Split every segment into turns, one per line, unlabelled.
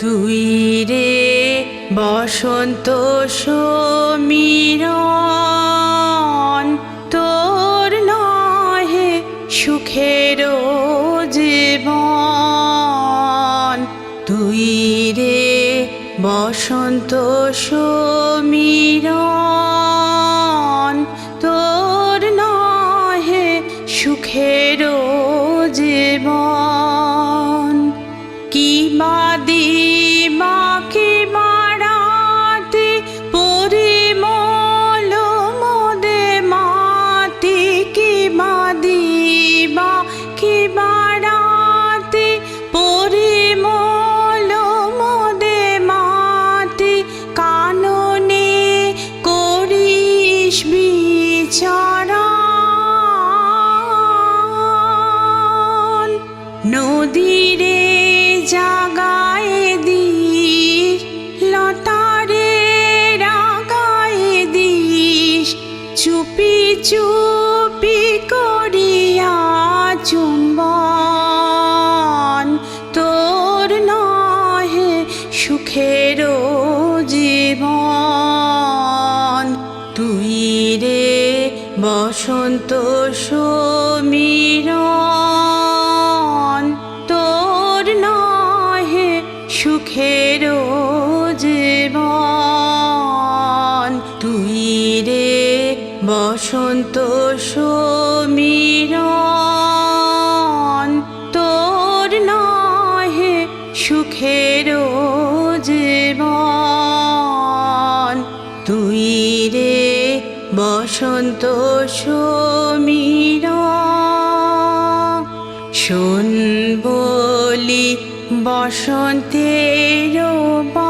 তুই রে বসন্ত সমীরণ তোর নহে সুখের জীবন। তুই রে বসন্ত সমীরণ কি বাদি মা কি মারাতে পরিমল মোদে মাতি? কি বাদি মা কি মারাতে পরিমল মোদে মাতি? কাননে করিস বিচারণ নদীরে জাগায় দিস, লতারে রাগায় দিস, চুপি চুপি করিয়া চুম্বন। তোর নহে সুখের জীবন। তুই রে বসন্ত সমীরণ বসন্ত সমীরণ তোর নহে সুখের জীবন। তুই রে বসন্ত সমীর শোন বলি বসন্তের বায়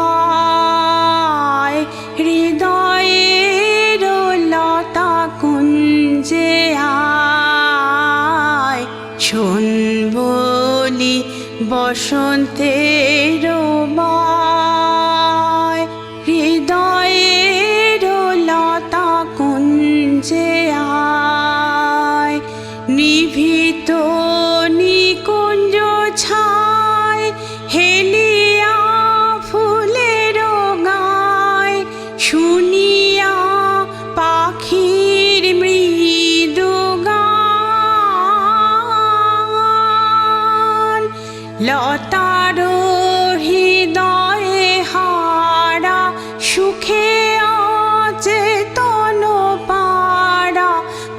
আয় শোন বলি বসন্তের হৃদয়ের লতা কুঞ্জে আয় নিভৃত হৃদয়ে সুখে পারা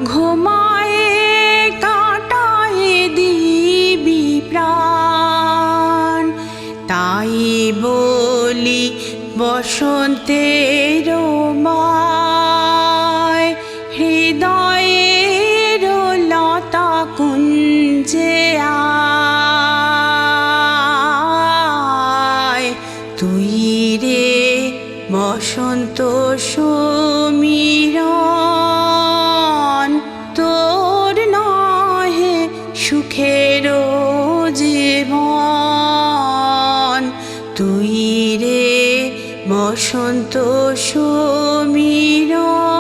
ঘুমায়ে দিবি তাই বলি বসন্তের মায় হৃদয়ের তুই রে বসন্ত সমীরণ তোর নহে সুখের জীবন। তুই রে বসন্ত সমীরণ